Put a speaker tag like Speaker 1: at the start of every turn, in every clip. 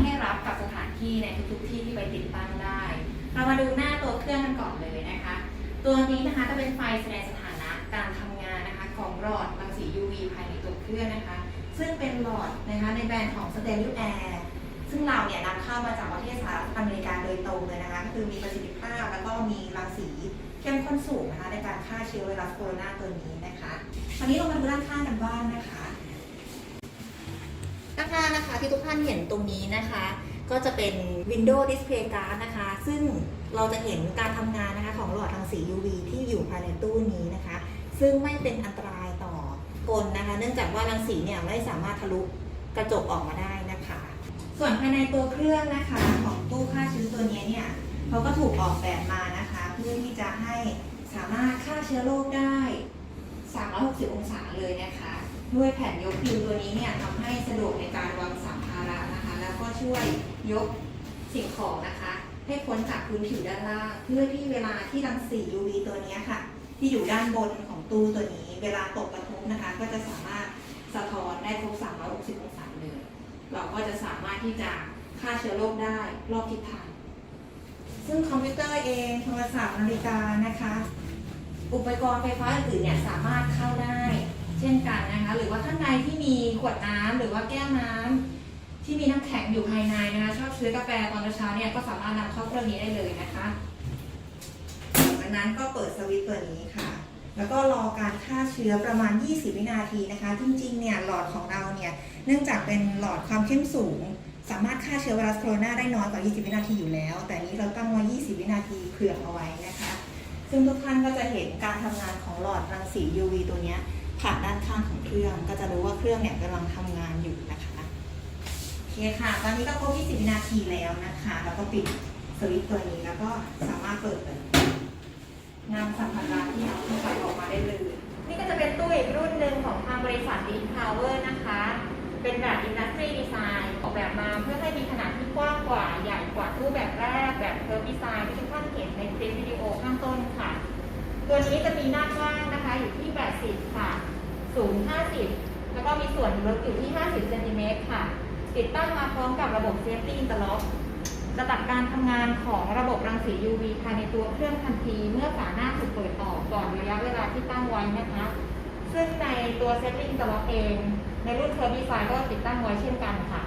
Speaker 1: ให้รับกับสถานที่ในทุกๆที่ที่ไปติดตั้งได้ เรามาดูหน้าตัวเครื่องกันก่อนเลยนะคะ ตัวนี้นะคะจะเป็นไฟแสดงสถานะการทำงานนะคะของหลอดรังสี UV ภายในตัวเครื่องนะคะ ซึ่งเป็นหลอดนะคะในแบรนด์ของ s t e r i o Air ซึ่งเราเนี่ยนำเข้ามาจากประเทศสหรัฐอเมริกาโดยตรงเลยนะคะก็คือมีประสิทธิภาพแล้วก็มีรังสีเข้มข้นสูงนะคะในการฆ่าเชื้อไวรัสโคโรนาตัวนี้นะคะวันนี้เรามาดูด้านข้างกันบ้างนะคะ ด้านข้างนะคะ ที่ทุกท่านเห็นตรงนี้นะคะ ก็จะเป็น Windows Display Card นะคะ ซึ่งเราจะเห็นการทำงานนะคะของหลอดรังสี UV ที่อยู่ภายในตู้นี้นะคะ ซึ่งไม่เป็นอันตรายต่อกลนะคะ เนื่องจากว่ารังสีเนี่ยไม่สามารถทะลุกระจกออกมาได้นะคะ ส่วนภายในตัวเครื่องนะคะของตู้ฆ่าเชื้อตัวนี้เนี่ยเขาก็ถูกออกแบบมานะคะ เพื่อที่จะให้สามารถฆ่าเชื้อโรคได้ 360 องศาเลยนะคะ ด้วยแผ่นยกพิวตัวนี้เนี่ยทำให้สะดวกในการวางสัมภาระนะคะ แล้วก็ช่วยยกสิ่งของนะคะ ให้พ้นจากพื้นผิวด้านล่าง เพื่อที่เวลาที่รังสี UV ตัวนี้ค่ะ ที่อยู่ด้านบนของตู้ตัวนี้ เวลาตกกระทบนะคะ ก็จะสามารถสะท้อนได้ครบ 360 องศาเลยเราก็จะสามารถที่จะฆ่าเชื้อโรคได้รอบทิศทางซึ่งคอมพิวเตอร์เองโทรศัพท์นาฬิกานะคะ อุปกรณ์ไฟฟ้าอื่นเนี่ยสามารถเข้าได้ เช่นกันนะคะหรือว่าท่านใดที่มีขวดน้ำหรือว่าแก้วน้ำที่มีน้ำแข็งอยู่ภายในนะคะชอบซื้อกาแฟตอนเช้าเนี่ยก็สามารถนำเข้าเครื่องนี้ได้เลยนะคะจากนั้นก็เปิดสวิตช์ตัวนี้ค่ะ แล้วก็รอการฆ่าเชื้อประมาณ 20 วินาทีนะคะ จริงๆเนี่ยหลอดของเราเนี่ยเนื่องจากเป็นหลอดความเข้มสูง สามารถฆ่าเชื้อไวรัสโคโรนาได้น้อยกว่า 20 วินาทีอยู่แล้ว แต่นี้เราตั้งไว้ 20 วินาทีเผื่อเอาไว้นะคะ ซึ่งทุกท่านก็จะเห็นการทำงานของหลอดรังสี UV ตัวเนี้ย ผ่านด้านข้างของเครื่อง ก็จะรู้ว่าเครื่องเนี่ยกำลังทำงานอยู่นะคะโอเคค่ะ ตอนนี้ก็ครบ 20 วินาทีแล้วนะคะ แล้วก็ปิดสวิตช์ตัวนี้แล้วก็สามารถเปิดเลยงานสัมภาระที่เอาเข้าไปออกมาได้เลย นี่ก็จะเป็นตู้อีกรุ่นหนึ่งของทางบริษัท Deep Power นะคะ เป็นแบบ Industry Design ออกแบบมาเพื่อให้มีขนาดที่กว้างกว่าใหญ่กว่าตู้แบบแรกแบบ Curve Design ที่ทุกท่านเห็นในคลิปวิดีโอข้างต้นค่ะ ตัวนี้จะมีหน้ากว้างนะคะอยู่ที่ 80 ค่ะ สูง 50 แล้วก็มีส่วนลึกอยู่ที่ 50เซนติเมตรค่ะ ติดตั้งมาพร้อมกับระบบ Safety Interlock จะตัดการทำงานของระบบรังสี UV ภายในตัวเครื่องทันที เมื่อฝาหน้าถูกเปิดออกก่อนระยะเวลาที่ตั้งไว้นะคะ ซึ่งในตัว Safety Interlock เอง ในรุ่น Curve Design ก็ติดตั้งไว้เช่นกันค่ะ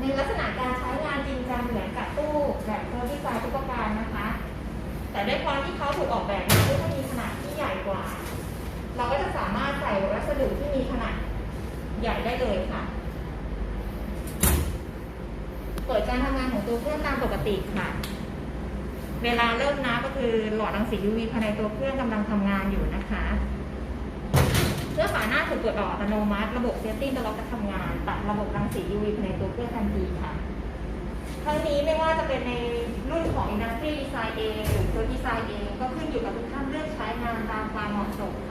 Speaker 1: ในลักษณะการใช้งานจริงจังเหมือนกับตู้แบบ Curve Design ทุกประการนะคะ แต่ด้วยความที่เขาถูกออกแบบ ให้มีขนาดที่ใหญ่กว่า เราก็จะสามารถใส่วัสดุที่มีขนาดใหญ่ได้เลยค่ะ เปิดการทำงานของตัวเครื่องตามปกติค่ะ เวลาเริ่มนะก็คือหลอดรังสี UV ภายในตัวเครื่องกำลังทำงานอยู่นะคะเมื่อฝาหน้าถูกเปิดออกอัตโนมัติ ระบบเซฟตี้จะล็อกจะทำงาน ตัดระบบรังสี UV ภายในตัวเครื่องทันทีค่ะทั้งนี้ไม่ว่าจะเป็นในรุ่นของ Industry Design I want.